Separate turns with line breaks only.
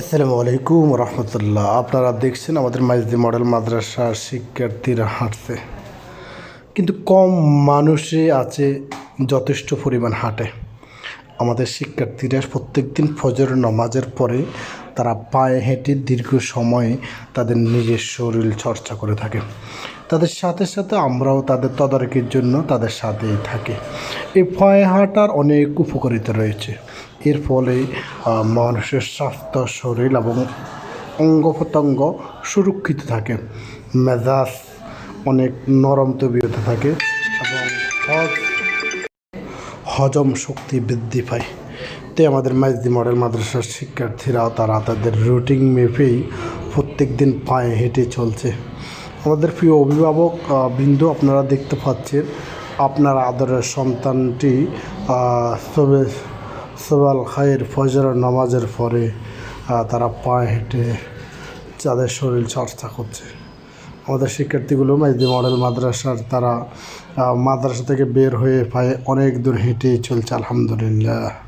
আসসালামু আলাইকুম রহমতুল্লাহ। আপনারা দেখছেন আমাদের মাইজদি মডেল মাদ্রাসার শিক্ষার্থীরা হাঁটছে কিন্তু কম মানুষে আছে, যথেষ্ট পরিমাণ হাঁটে। আমাদের শিক্ষার্থীরা প্রত্যেক দিন ফজর নামাজের পরে তারা পায়ে হেঁটে দীর্ঘ সময়ে তাদের নিজের শরীর চর্চা করে থাকে। তাদের সাথে সাথে আমরাও তাদের তদারকির জন্য তাদের সাথেই থাকি। এই পায়ে হাঁটার অনেক উপকারিতা রয়েছে। এর ফলে মানুষের স্বাস্থ্য, শরীর এবং অঙ্গ প্রত্যঙ্গ সুরক্ষিত থাকে। মেজাজ অনেক নরম তবিয়তে থাকে এবং হজ হজম শক্তি বৃদ্ধি পায়। তাই আমাদের মাইজদি মডেল মাদ্রাসার শিক্ষার্থীরাও তারা তাদের রুটিন মেপেই প্রত্যেক দিন পায়ে হেঁটে চলছে। আমাদের প্রিয় অভিভাবক বিন্দু, আপনারা দেখতে পাচ্ছেন, আপনার আদরের সন্তানটি সবে, সবাল খায়ের ফজর নামাজের পরে তারা পায়ে হেঁটে যাদের শরীর চর্চা করছে। আমাদের শিক্ষার্থীগুলো মাইদি মডেল মাদ্রাসার তারা মাদ্রাসা থেকে বের হয়ে পায়ে অনেক দূর হেঁটে চলছে, আলহামদুলিল্লাহ।